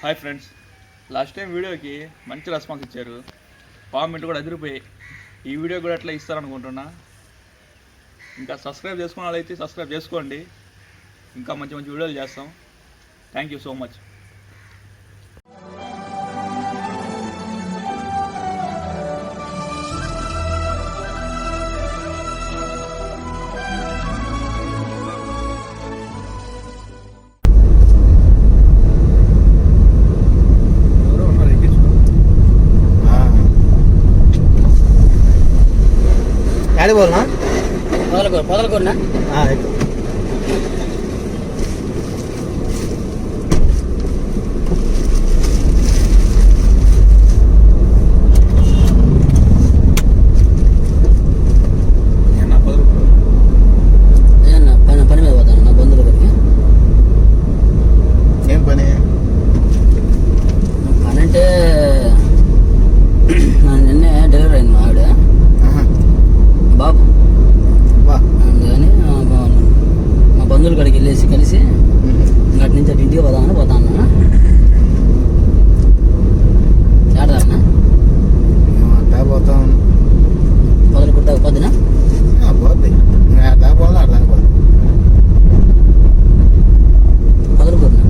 Hi friends last time వీడియోకి మంచి response ఇచ్చారు. కామెంట్ కూడా అదిరిపోయాయి ఈ వీడియో కూడా అట్లా ఇస్తారనుకుంటున్నా. ఇంకా సబ్స్క్రైబ్ చేసుకున్న వాళ్ళైతే సబ్స్క్రైబ్ చేసుకోండి. ఇంకా మంచి మంచి వీడియోలు చేస్తాం. థ్యాంక్ యూ సో మచ్ పోలనా పొదలకూరు పొదలకూరునా బంధువుల కాడికి వెళ్ళేసి కలిసి అటు నుంచి అటు ఇంటికి పోదామని పోతాను. చేడదామన్నా అట్టా పోతాం. పొదలకూరు దాకా పొద్దున? పోద్ది. అట్టా పోదా అట్లా పోదా పొదలకూరునా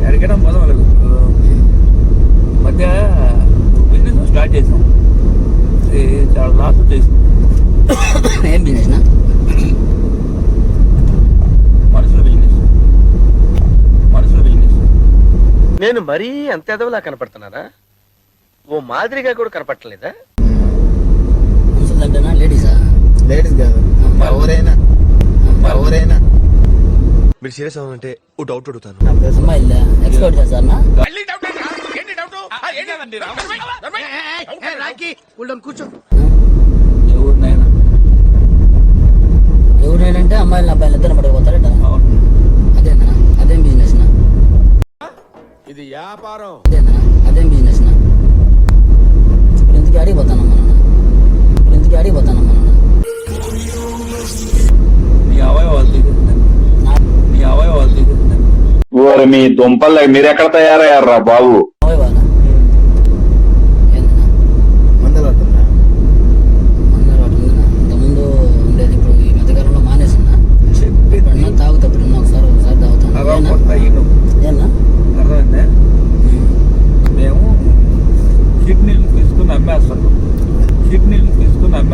ఎక్కడికైనా పోదాం వాళ్ళకు మధ్య బిజినెస్ స్టార్ట్ చేసాం ఇది చాలా లాస్ వచ్చేసింది ఏం బిజినెస్నా మనుషుల బిజినెస్ మనుషుల బిజినెస్ నేను మరీ అంత ఎదవలా కనపడుతున్నారా? ఓ మాదిరిగా కూడా కనపడలేదా లేడీసా? లేడీస్ కాదు. ఎవరైనా ఎవరైనా. మీరు సీరియస్ అవ్వాలంటే ఓ డౌట్ అడుగుతాను. ఎక్స్పర్ట్ చేస్తారా ఎవరినైనా ఎవరైనంటే అమ్మాయిలు అబ్బాయిలు ఇద్దరు పడిపోతారట అవును అదేనా అదేం బిజినెస్ నా ఇది వ్యాపారం. అదేనా అదేం బిజినెస్ నా. ఇప్పుడు ఎందుకు అడిగిపోతానమ్మా నాన్న? ఇప్పుడు ఎందుకు ఓరి మీ దుంపల్లో మీరెక్కడ తయారయ్యారా బాబు?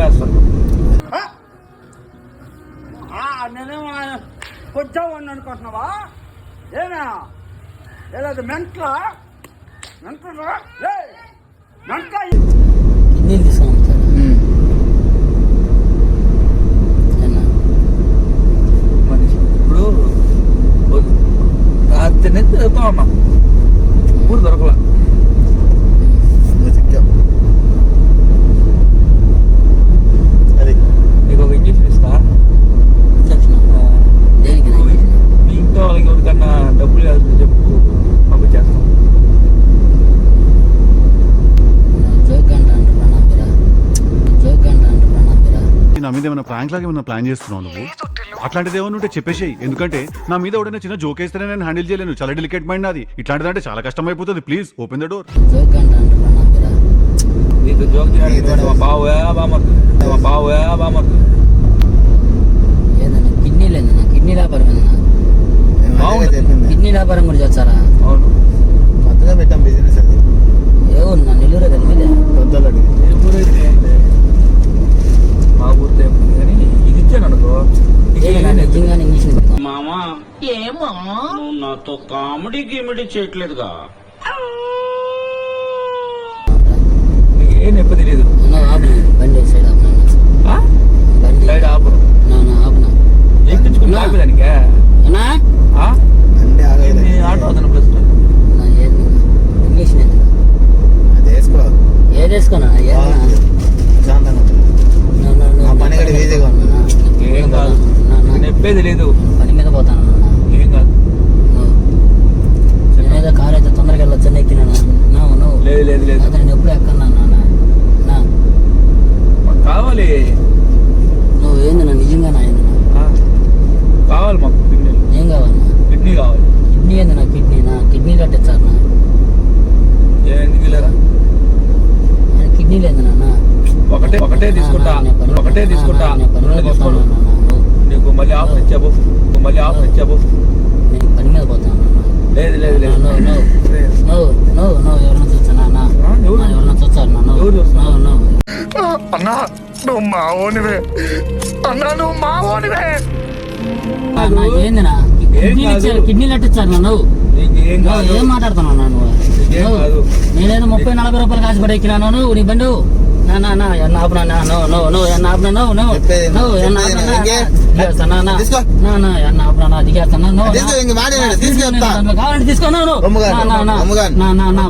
తీసుకుని అమ్మేస్తాను నేనేమో కొంచెం అనుకుంటున్నావా ఏనా ఏలేదు మెంట్ల మెంట్ల మెంట్ల ప్రాంక్ లాగా ఏమైనా ప్లాన్ చేస్తున్నావు నువ్వు? అట్లాంటిది ఏమైనా ఉంటే చెప్పేసేయి. ఎందుకంటే నా మీద ఎవడైనా చిన్న జోక్ వేస్తేనే నేను హ్యాండిల్ చేయలేను. చాలా డెలికేట్ మైండ్ నాది. ఇట్లాంటిదంటే చాలా కష్టం అయిపోతుంది please open the door joke అంట అంటారా నా పేరా నీకు జోక్ చేయడానికి వాడు మా బావే బామర్దు. మా బావే బామర్దు. ఏందన్నా కిడ్నీలు ఏందన్నా కిడ్నీ వ్యాపారం కిడ్నీ వ్యాపారం కూడా చేస్తారా? అవును. కొత్తగా పెట్టాం బిజినెస్ అది ఏ ఊరు నా నెల్లూరే కదా మీదే కొత్తలో అడిగి ఏ ఊరైతే ఏంటి? మా ఊరితో ఏముంది కానీ ఇది ఇచ్చాను అనుకో ఇక ఏదైనా ఏదైనా నిజంగానే ఇంగ్లీష్ పెడతాం ఏ నొప్పి తెలియదు ఆపునా? బండి సైడ్ ఆపునా? ఆ? బండి. సైడ్ ఆపు. ఎక్కించుకుని. ఆపేదానికే? ఆటో అతను ఇంగ్లీష్ అది వేసుకో ఏది వేసుకోనా? ప్రశాంతంగా పని కూడా ఈజీగా ఉంటుంది. నా- ఏం కాదు. నా- నా- నొప్పే తెలియదు పని మీద పోతాను నాన్న. ఏం కాదు నువ్వు. నేనేదో కార్ అయితే తొందరగా వెళ్ళొచ్చని ఎక్కినా నువ్వు నువ్వు లేదు లేదు లేదు అదే నేను ఎప్పుడు ఎక్కన్నా నాన్న నా మాకు కావాలి నువ్వు ఏంది నా నిజంగా నా ఏంది నా ఆ? ఒకటే తీసుకుంటా నేను పని మీద రెండు పోతాను తీసుకోను నాన్న, నువ్వు. నీకు మళ్ళీ ఆఫర్ ఇచ్చావు నువ్వు మళ్ళీ ఆఫర్ ఇచ్చావు నేను పని మీద పోతాను నాన్న. లేదు లేదు చూస్తానా అన్న? నువ్వు మావోనివే అన్నా నువ్వు అన్న, ఏందినా కిడ్నీలు కాదు. ఇచ్చారు కిడ్నీలు ఏం నువ్వు కాదు ఏం మాట్లాడుతున్నావు నువ్వు. నేనేదో ముప్పై నలభై రూపాయలు కాసి పడెక్కినాను నువ్వు నీ బండు ఎన్న ఎన్న ఎన్న ఎన్న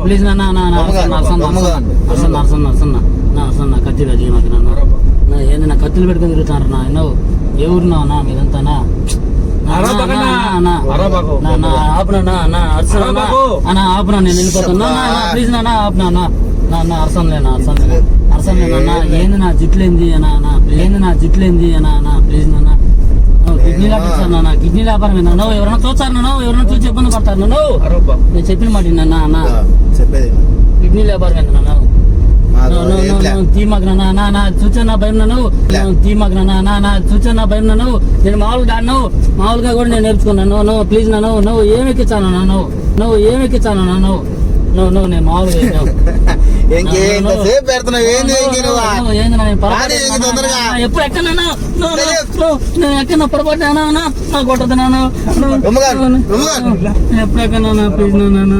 ప్లీజ్ నరసన్న. నరసన్న నరసన్న నరసన్న చేయమాకి నా నా ఏంది నా కత్తులు పెట్టుకొని తిరుగుతారు నా ఏ ఊరు నా నా మీదంతా నా నా, అరా నా, బాగా నా, నా. నా, అరా బాగా. నా, నా, ఆపునా, నేను వెళ్ళిపోతాను నా, నా, నా, ప్లీజ్ నా, నా, ఆపునా, నా, నా, నా, అరసనులే, నా, అరసనులే, నా, అరసనులే, నా, నా, ఏంది నా జుట్లేంది నా, నా, ఏంది నా జుట్లేంది నా, నా, ప్లీజ్ నా, నా. నువ్వు కిడ్నీ లాపించాను నా, నా, కిడ్నీ ఏంది, నువ్వు ఎవరైనా చూస్తారు నువ్వు ఎవరైనా చూసి ఇబ్బంది పడతారు అరబ్బా నేను చెప్పిన మాట విన్నా, నా, నా, చెప్పేది కిడ్నీ వ్యాపారం ఏంది నా, నా. మాకు No, no, ఏం no, లే. no, తీమాకు నా, నా, నా, చూచాను భయం నన్ను? తీమాకు నా, నా, నా, చూచాను భయం నన్ను? నేను మామూలుగా కూడా నేను నేర్చుకున్నాను నువ్వు ప్లీజ్ నన్ను నువ్వు ఏం ఎక్కించాను నన్ను? నువ్వు ఏం ఎక్కించాను నన్ను? నువ్వు నేను మామూలుగా. ఇంతసేపు పెడుతున్నావు ఏంది? తొందరగా. నా, ఎప్పుడు ఎక్కనన్నా నేను ఎక్కన పొరపాటు నా నా కొట్టదున్నాను రొమ్మగారు, రొమ్మగారు. ఎప్పుడు ఎక్కనా ప్లీజ్ నా నా, నా,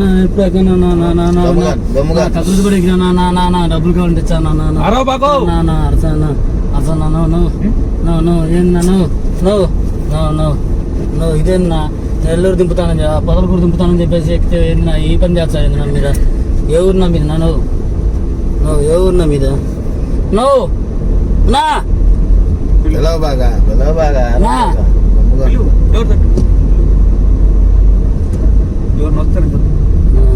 నా ఎప్పుడు ఎక్కనా నా నా నా నా రొమ్మగారు, రొమ్మగారు. కదులు కూడా ఎక్కినా నా నా నా నా డబ్బులు కావాలంటే ఇచ్చాను నా నా అరవ బాగు నా నా అరసన అరసన నో నో నో నో ఏంది నో నో నో నో ఇదేనా నెల్లూరు దింపుతానని చెప్ప- పొదలకూరు దింపుతానని చెప్పేసి ఎక్కితే ఏంది నా ఈ పని చేస్తాను నా మీద? ఏ ఊరు నా మీద నా నో నో ఏ ఊరు నా మీద? నో నా? పిలవ బాగా పిలవ బాగా నా. నా-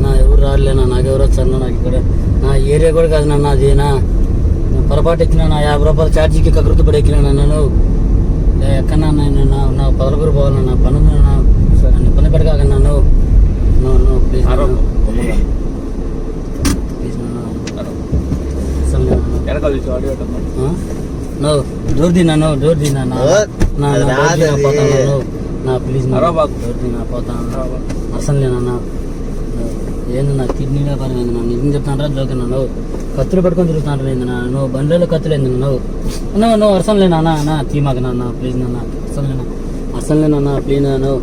నా ఎవరు రాలేనా నాకు ఎవరు వచ్చారు నాకు ఇక్కడ నా ఏరియా కూడా కాదు నా నాది నా. నేను పొరపాటు ఎక్కినా నా యాభై రూపాయల ఛార్జీకి కకృతి పడి ఎక్కినా నన్ను ఎక్కడా నేను నా పొదలకూరు పోవాలి నా పని ఉంది నా. నన్ను ఇబ్బంది పెట్టగాక నన్ను no no please please? No door దినా no door దినా నా. పోతాను నో నా ప్లీజ్. డోర్ దినా పోతాను. అసలు నేను ఏంది నా కిడ్నీ వ్యాపారం ఏంది నా నిజం చెప్తాను జోకి నన్ను కత్తులు పెట్టుకొని తిరుగుతాను ఏంది నా నువ్వు బండ్లలో కత్తులు ఏంది నువ్వు నువ్వు నువ్వు అసలు లేనా నా తీమాక నాన్న ప్లీజ్ నాన్న. అసలు లేనా అసలు లేనా ప్లీజ్ నువ్వు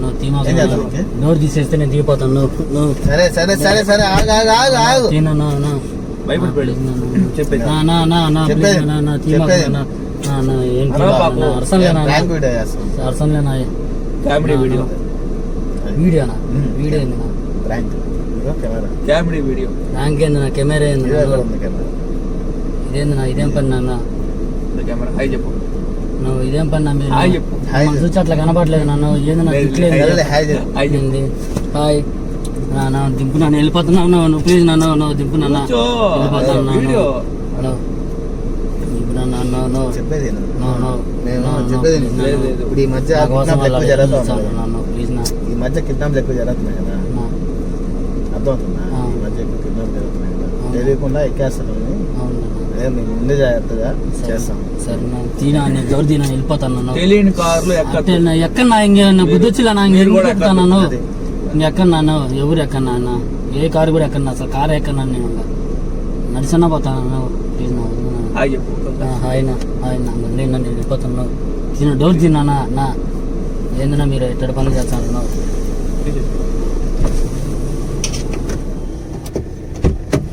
నువ్వు ఓకే? నోరు తీసేస్తే నేను దిగిపోతాను నువ్వు సరే సరే సరే సరే ఆగు ఆగు ఆగు ఆగు తీనా నా నా పెళ్ళు. చెప్పేది. నా నా నా నా చెప్పేది. నా నా చెప్పేది. నా నా కామెడీ వీడియో వీడియోనా. వీడియో ఏంది కామెడీ వీడియో ర్యాంక్ ఏంది కెమెరా ఏంది ఇదేంది నా ఇదేం పని నాన్న కెమెరా హై చెప్పు నువ్వు ఇదేం పని మీరు చూసి అట్లా కనపడలేదు నన్ను. ఏంది నా లేదు, తిట్లేదు సరేలే, హాయ్ నా దింపు నన్ను వెళ్ళిపోతున్నావు నువ్వు. నువ్వు ప్లీజ్ నన్ను నువ్వు దింపు నన్ను. కూర్చో. వెళ్ళిపోతాను నన్ను. వీడియో. హలో. దింపు నన్ను నన్ను నువ్వు చెప్పేది. ఇప్పుడు ఈ మధ్య అలా ఎక్కువ జరుగుతూ వెళ్ళించాను ఉన్నాయి నన్ను ప్లీజ్ నా ఈ మధ్య కిడ్నాప్లు ఎక్కువ జరుగుతున్నాయి కదా. నా. అర్థమవుతుందా? ఆ. ఈ మధ్య ఎక్కువ కిడ్నాప్ జరుగుతున్నాయి కదా. తెలియకుండా ఎక్కేస్తాను మేము ముందే జాగ్రత్తగా సరే చేస్తాం. సరే. నా తీనా నేను ఎవరు తీనా వెళ్ళిపోతాను నన్ను తెలియని కార్లు ఎక్కడ? నా ఎక్కడ నా ఇంక నా బుద్ధి వచ్చిలా నా మీరు కూడా ఇంక నన్ను అది. ఎక్కడ నాన్న ఎవరు ఎక్కడ నాన్న ఏ కారు కూడా ఎక్కడ అసలు కారు ఎక్కడ నేను నడిచన్నా పోతాను ప్లీజ్ నా వదిలు నా. హాయ్ నా హాయ్ నా. హాయ్ నా వదిలేను నన్ను వెళ్ళిపోతాను తిన డోర్ తిన్నా నా ఏందన్నా మీరు ఎట్టడి పనులు చేస్తాను